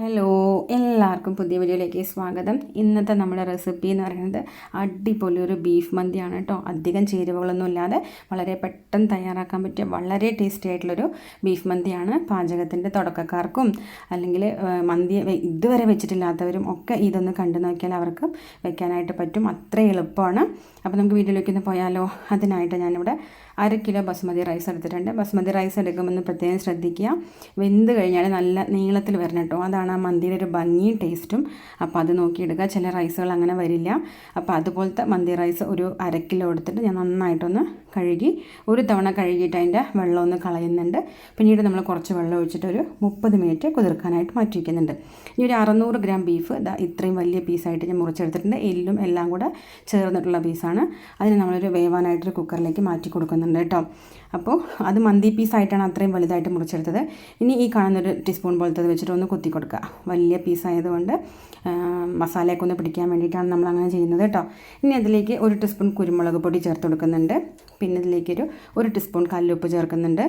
Hello എല്ലാവർക്കും പുതിയ വീഡിയോയിലേക്ക് സ്വാഗതം. ഇന്നത്തെ നമ്മുടെ റെസിപ്പി എന്ന് പറയുന്നത് അടിപൊളി ഒരു ബീഫ് മന്തിയാണ് കേട്ടോ. അധികം ചേരുവകളൊന്നും ഇല്ലാതെ വളരെ പെട്ടെന്ന് തയ്യാറാക്കാൻ പറ്റിയ വളരെ ടേസ്റ്റി ആയിട്ടുള്ളൊരു ബീഫ് മന്തിയാണ് പാചകത്തിന്റെ തുടക്കക്കാർക്കും അല്ലെങ്കിൽ മന്തി ഇതുവരെ വെച്ചിട്ടില്ലാത്തവരും ഒക്കെ ഇതൊന്ന് കണ്ടു നോക്കിയാൽ അവർക്ക് വെക്കാനായിട്ട് പറ്റും. അത്ര എളുപ്പമാണ്. അപ്പോൾ നമുക്ക് വീഡിയോയിലേക്ക് ഒന്ന് പോയാലോ? അതിനായിട്ട് ഞാനിവിടെ അര കിലോ ബസ്മതി റൈസ് എടുത്തിട്ടുണ്ട്. ബസ്മതി റൈസ് എടുക്കുമെന്ന് പ്രത്യേകം ശ്രദ്ധിക്കുക. വെന്ത് കഴിഞ്ഞാൽ നല്ല നീളത്തിൽ വരണം കേട്ടോ. അതാണ് ആ മന്തിയുടെ ഒരു ഭംഗിയും ടേസ്റ്റും. അപ്പോൾ അത് നോക്കിയെടുക്കുക. ചില റൈസുകൾ അങ്ങനെ വരില്ല. അപ്പോൾ അതുപോലത്തെ മന്തി റൈസ് ഒരു അര കിലോ എടുത്തിട്ട് ഞാൻ നന്നായിട്ടൊന്ന് കഴുകി ഒരു തവണ കഴുകിയിട്ട് അതിന്റെ വെള്ളം ഒന്ന് കളയുന്നുണ്ട്. പിന്നീട് നമ്മൾ കുറച്ച് വെള്ളം ഒഴിച്ചിട്ട് ഒരു മുപ്പത് മിനിറ്റ് കുതിർക്കാനായിട്ട് മാറ്റി വയ്ക്കുന്നുണ്ട്. ഇനി ഒരു അറുന്നൂറ് ഗ്രാം ബീഫ് ഇതാ ഇത്രയും വലിയ പീസായിട്ട് ഞാൻ മുറിച്ചെടുത്തിട്ടുണ്ട്. എല്ലും എല്ലാം കൂടെ ചേർന്നിട്ടുള്ള പീസാണ്. അതിന് നമ്മളൊരു വേവാനായിട്ടൊരു കുക്കറിലേക്ക് മാറ്റി കൊടുക്കുന്നുണ്ട് കേട്ടോ. അപ്പോൾ അത് മന്തി പീസായിട്ടാണ് അത്രയും വലുതായിട്ട് മുറിച്ചെടുത്തത്. ഇനി ഈ കാണുന്നൊരു ടീസ്പൂൺ പോലത്തെ വെച്ചിട്ട് ഒന്ന് കുത്തി കൊടുക്കുക വലിയ പീസായതുകൊണ്ട് മസാലയൊക്കെ ഒന്ന് പിടിക്കാൻ വേണ്ടിയിട്ടാണ് നമ്മൾ അങ്ങനെ ചെയ്യുന്നത് കേട്ടോ. ഇനി അതിലേക്ക് ഒരു ടീസ്പൂൺ കുരുമുളക് പൊടി ചേർത്ത് കൊടുക്കുന്നുണ്ട്. പിന്നെ ഇതിലേക്കൊരു ഒരു ടീസ്പൂൺ കല്ലുപ്പ് ചേർക്കുന്നുണ്ട്.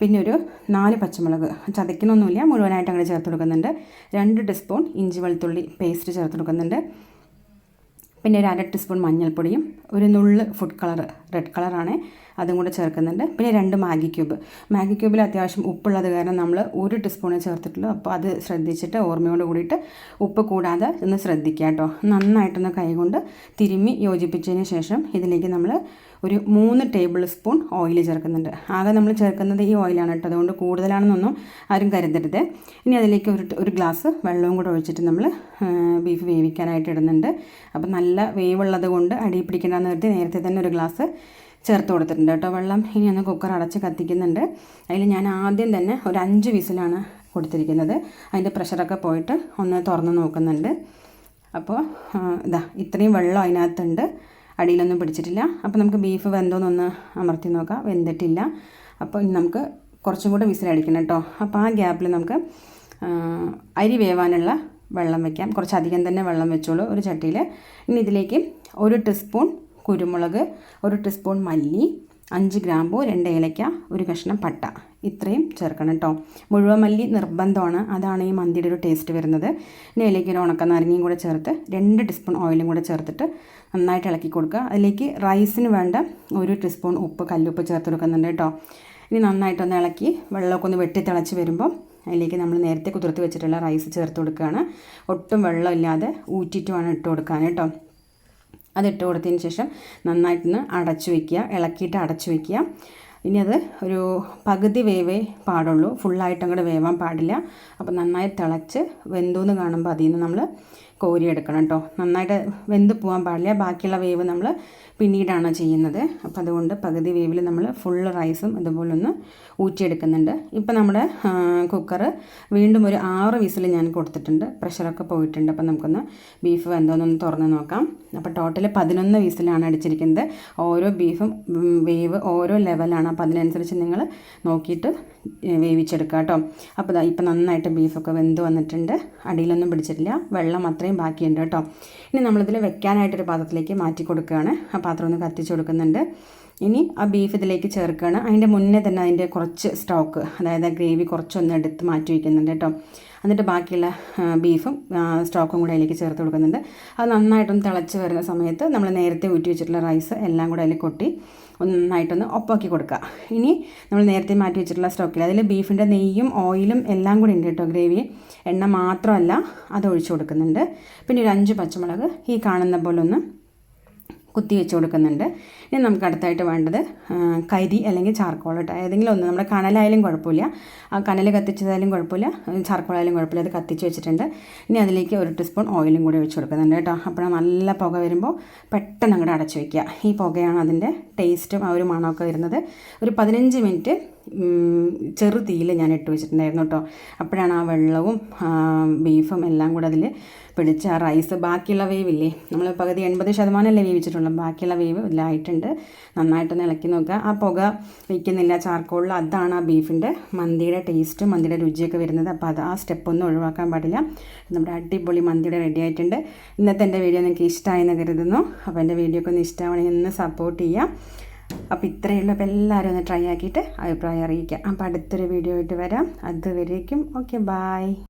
പിന്നെ ഒരു നാല് പച്ചമുളക് ചതയ്ക്കണമൊന്നുമില്ല മുഴുവനായിട്ട് അങ്ങനെ ചേർത്ത് കൊടുക്കുന്നുണ്ട്. രണ്ട് ടീസ്പൂൺ ഇഞ്ചി വെളുത്തുള്ളി പേസ്റ്റ് ചേർത്ത് കൊടുക്കുന്നുണ്ട്. പിന്നെ ഒരു അര ടീസ്പൂൺ മഞ്ഞൾപ്പൊടിയും ഒരു നുള്ള് ഫുഡ് കളർ റെഡ് കളറാണ് അതും കൂടെ ചേർക്കുന്നുണ്ട്. പിന്നെ രണ്ട് മാഗി ക്യൂബ്. മാഗി ക്യൂബിൽ അത്യാവശ്യം ഉപ്പുള്ളത് കാരണം നമ്മൾ ഒരു ടീസ്പൂണേ ചേർത്തിട്ടുള്ളൂ. അപ്പോൾ അത് ശ്രദ്ധിച്ചിട്ട് ഓർമ്മയോട് കൂടിയിട്ട് ഉപ്പ് കൂടാതെ ഒന്ന് ശ്രദ്ധിക്കുക കേട്ടോ. നന്നായിട്ടൊന്ന് കൈകൊണ്ട് തിരുമ്മി യോജിപ്പിച്ചതിന് ശേഷം ഇതിലേക്ക് നമ്മൾ ഒരു മൂന്ന് ടേബിൾ സ്പൂൺ ഓയിൽ ചേർക്കുന്നുണ്ട്. ആകെ നമ്മൾ ചേർക്കുന്നത് ഈ ഓയിലാണ് കേട്ടോ. അതുകൊണ്ട് കൂടുതലാണെന്നൊന്നും ആരും കരുതരുത്. ഇനി അതിലേക്ക് ഒരു ഒരു ഗ്ലാസ് വെള്ളവും കൂടെ ഒഴിച്ചിട്ട് നമ്മൾ ബീഫ് വേവിക്കാനായിട്ട് ഇടുന്നുണ്ട്. അപ്പം നല്ല വേവുള്ളത് കൊണ്ട് അടി പിടിക്കേണ്ടെന്ന് കരുതി നേരത്തെ തന്നെ ഒരു ഗ്ലാസ് ചേർത്ത് കൊടുത്തിട്ടുണ്ട് കേട്ടോ. വെള്ളം ഇനി ഒന്ന് കുക്കർ അടച്ച് കത്തിക്കുന്നുണ്ട്. അതിൽ ഞാൻ ആദ്യം തന്നെ ഒരു അഞ്ച് വിസിലാണ് കൊടുത്തിരിക്കുന്നത്. അതിന്റെ പ്രഷറൊക്കെ പോയിട്ട് ഒന്ന് തുറന്ന് നോക്കുന്നുണ്ട്. അപ്പോൾ ഇതാ ഇത്രയും വെള്ളം അതിനകത്തുണ്ട്. അടിയിലൊന്നും പിടിച്ചിട്ടില്ല. അപ്പോൾ നമുക്ക് ബീഫ് വെന്തോന്നൊന്ന് അമർത്തി നോക്കാം. വെന്തിട്ടില്ല. അപ്പോൾ ഇനി നമുക്ക് കുറച്ചും കൂടെ വിസിലടിക്കണം കേട്ടോ. അപ്പോൾ ആ ഗ്യാപ്പിൽ നമുക്ക് അരി വേവാനുള്ള വെള്ളം വയ്ക്കാം കുറച്ചധികം തന്നെ വെള്ളം വെച്ചോളൂ ഒരു ചട്ടിയിൽ. ഇനി ഇതിലേക്ക് ഒരു ടീസ്പൂൺ കുരുമുളക് ഒരു ടീസ്പൂൺ മല്ലി അഞ്ച് ഗ്രാമ്പൂ രണ്ട് ഏലയ്ക്ക ഒരു കഷ്ണം പട്ട. ഇത്രയും ചേർക്കണം കേട്ടോ. മുഴുവൻ മല്ലി നിർബന്ധമാണ്. അതാണ് ഈ മന്തിയുടെ ഒരു ടേസ്റ്റ് വരുന്നത്. അതിലേക്ക് ഒരു ഉണക്ക നാരങ്ങയും കൂടെ ചേർത്ത് രണ്ട് ടീസ്പൂൺ ഓയിലും കൂടെ ചേർത്തിട്ട് നന്നായിട്ട് ഇളക്കി കൊടുക്കുക. അതിലേക്ക് റൈസിന് വേണ്ട ഒരു ടീസ്പൂൺ ഉപ്പ് കല്ലുപ്പ് ചേർത്ത് കൊടുക്കുന്നുണ്ട് കേട്ടോ. ഇനി നന്നായിട്ടൊന്ന് ഇളക്കി വെള്ളമൊക്കെ ഒന്ന് വെട്ടി തിളച്ച് വരുമ്പോൾ അതിലേക്ക് നമ്മൾ നേരത്തെ കുതിർത്ത് വെച്ചിട്ടുള്ള റൈസ് ചേർത്ത് കൊടുക്കുകയാണ്. ഒട്ടും വെള്ളമില്ലാതെ ഊറ്റിയിട്ടുമാണ് ഇട്ട് കൊടുക്കാൻ കേട്ടോ. അതിട്ട് കൊടുത്തതിന് ശേഷം നന്നായിട്ടൊന്ന് അടച്ചു വയ്ക്കുക ഇളക്കിയിട്ട് അടച്ചു വയ്ക്കുക ഇനി അത് ഒരു പകുതി വേവേ പാടുള്ളൂ. ഫുള്ളായിട്ട് അങ്ങോട്ട് വേവാൻ പാടില്ല. അപ്പോൾ നന്നായി തിളച്ച് വെന്തു എന്ന് കാണുമ്പോൾ അതിൽ നിന്ന് നമ്മൾ കോരിയെടുക്കണം കേട്ടോ. നന്നായിട്ട് വെന്ത് പോകാൻ പാടില്ല. ബാക്കിയുള്ള വേവ് നമ്മൾ പിന്നീടാണ് ചെയ്യുന്നത്. അപ്പോൾ അതുകൊണ്ട് പകുതി വേവിൽ നമ്മൾ ഫുൾ റൈസും അതുപോലെ ഒന്ന് ഊറ്റിയെടുക്കുന്നുണ്ട്. ഇപ്പോൾ നമ്മുടെ കുക്കർ വീണ്ടും ഒരു ആറ് വിസിൽ ഞാൻ കൊടുത്തിട്ടുണ്ട്. പ്രഷറൊക്കെ പോയിട്ടുണ്ട്. അപ്പോൾ നമുക്കൊന്ന് ബീഫ് വെന്തോന്നൊന്ന് തുറന്ന് നോക്കാം. അപ്പോൾ ടോട്ടൽ പതിനൊന്ന് വിസിലാണ് അടിച്ചിരിക്കുന്നത്. ഓരോ ബീഫും വേവ് ഓരോ ലെവലാണ് അപ്പോൾ അതിനനുസരിച്ച് നിങ്ങൾ നോക്കിയിട്ട് വേവിച്ചെടുക്കുക കേട്ടോ. അപ്പോൾ ഇപ്പം നന്നായിട്ട് ബീഫൊക്കെ വെന്ത് വന്നിട്ടുണ്ട്. അടിയിലൊന്നും പിടിച്ചിട്ടില്ല. വെള്ളം അത്രയും ബാക്കിയുണ്ട് കേട്ടോ. ഇനി നമ്മളിതിൽ വെക്കാനായിട്ടൊരു പാത്രത്തിലേക്ക് മാറ്റി കൊടുക്കുകയാണ്. ആ പാത്രം ഒന്ന് കത്തിച്ച് കൊടുക്കുന്നുണ്ട്. ഇനി ആ ബീഫ് ഇതിലേക്ക് ചേർക്കുകയാണ്. അതിന്റെ മുന്നേ തന്നെ അതിന്റെ കുറച്ച് സ്റ്റോക്ക് അതായത് ഗ്രേവി കുറച്ചൊന്ന് എടുത്ത് മാറ്റി വയ്ക്കുന്നുണ്ട് കേട്ടോ. എന്നിട്ട് ബാക്കിയുള്ള ബീഫും സ്റ്റോക്കും കൂടെ അതിലേക്ക് ചേർത്ത് കൊടുക്കുന്നുണ്ട്. അത് നന്നായിട്ടൊന്ന് തിളച്ച് വരുന്ന സമയത്ത് നമ്മൾ നേരത്തെ ഊറ്റി വെച്ചിട്ടുള്ള റൈസ് എല്ലാം കൂടെ അതിൽ കൊട്ടി നന്നായിട്ടൊന്ന് ഒപ്പാക്കി കൊടുക്കുക. ഇനി നമ്മൾ നേരത്തെ മാറ്റി വെച്ചിട്ടുള്ള സ്റ്റോക്കിൽ അതിൽ ബീഫിന്റെ നെയ്യും ഓയിലും എല്ലാം കൂടി ഉണ്ട് കേട്ടോ ഗ്രേവി എണ്ണ മാത്രമല്ല അത് ഒഴിച്ചു കൊടുക്കുന്നുണ്ട്. പിന്നെ ഒരു അഞ്ച് പച്ചമുളക് ഈ കാണുന്ന പോലെ ഒന്ന് കുത്തി വെച്ച് കൊടുക്കുന്നുണ്ട്. ഇനി നമുക്ക് അടുത്തായിട്ട് വേണ്ടത് കരി അല്ലെങ്കിൽ ചാർക്കോൾ കേട്ടോ. ഏതെങ്കിലും ഒന്ന് നമ്മുടെ കനലായാലും കുഴപ്പമില്ല. ആ കനൽ കത്തിച്ചതായാലും കുഴപ്പമില്ല. ചാർക്കോളായാലും കുഴപ്പമില്ല. അത് കത്തിച്ച് വെച്ചിട്ടുണ്ട്. ഇനി അതിലേക്ക് ഒരു ടീസ്പൂൺ ഓയിലും കൂടി വെച്ച് കൊടുക്കുന്നുണ്ട് കേട്ടോ. അപ്പോൾ നല്ല പുക വരുമ്പോൾ പെട്ടെന്ന് അങ്ങോട്ട് അടച്ചു വയ്ക്കുക ഈ പുകയാണ് അതിന്റെ ടേസ്റ്റും ആ ഒരു മണമൊക്കെ വരുന്നത്. ഒരു പതിനഞ്ച് മിനിറ്റ് ചെറു തീയിൽ ഞാൻ ഇട്ട് വെച്ചിട്ടുണ്ടായിരുന്നു കേട്ടോ. അപ്പോഴാണ് ആ വെള്ളവും ബീഫും എല്ലാം കൂടെ അതിൽ പിടിച്ച് ആ റൈസ് ബാക്കിയുള്ള വേവില്ലേ? നമ്മൾ പകുതി എൺപത് ശതമാനമല്ലേ വേവിച്ചിട്ടുള്ളൂ. ബാക്കിയുള്ള വേവ് ഇല്ലായിട്ടുണ്ട് നന്നായിട്ടൊന്ന് ഇളക്കി നോക്കുക. ആ പുക വയ്ക്കുന്നില്ല ചാർക്കോളിൽ അതാണ് ആ ബീഫിന്റെ മന്തിയുടെ ടേസ്റ്റും മന്തിയുടെ രുചിയൊക്കെ വരുന്നത്. അപ്പോൾ അത് ആ സ്റ്റെപ്പൊന്നും ഒഴിവാക്കാൻ പാടില്ല. നമ്മുടെ അടിപൊളി മന്തിയുടെ റെഡി ആയിട്ടുണ്ട്. ഇന്നത്തെ എന്റെ വീഡിയോ നിങ്ങൾക്ക് ഇഷ്ടമായെന്ന് കരുതുന്നു. അപ്പോൾ എന്റെ വീഡിയോ ഒക്കെ ഒന്ന് ഇഷ്ടമാണെങ്കിൽ ഒന്ന് സപ്പോർട്ട് ചെയ്യുക അപ്പോൾ ഇത്രയേ ഉള്ളൂ അപ്പോൾ എല്ലാവരും ഒന്ന് ട്രൈ ആക്കിയിട്ട് അഭിപ്രായം അറിയിക്കാം അപ്പോൾ അടുത്തൊരു വീഡിയോ ആയിട്ട് വരാം. അതുവരേക്കും ഓക്കെ ബായ്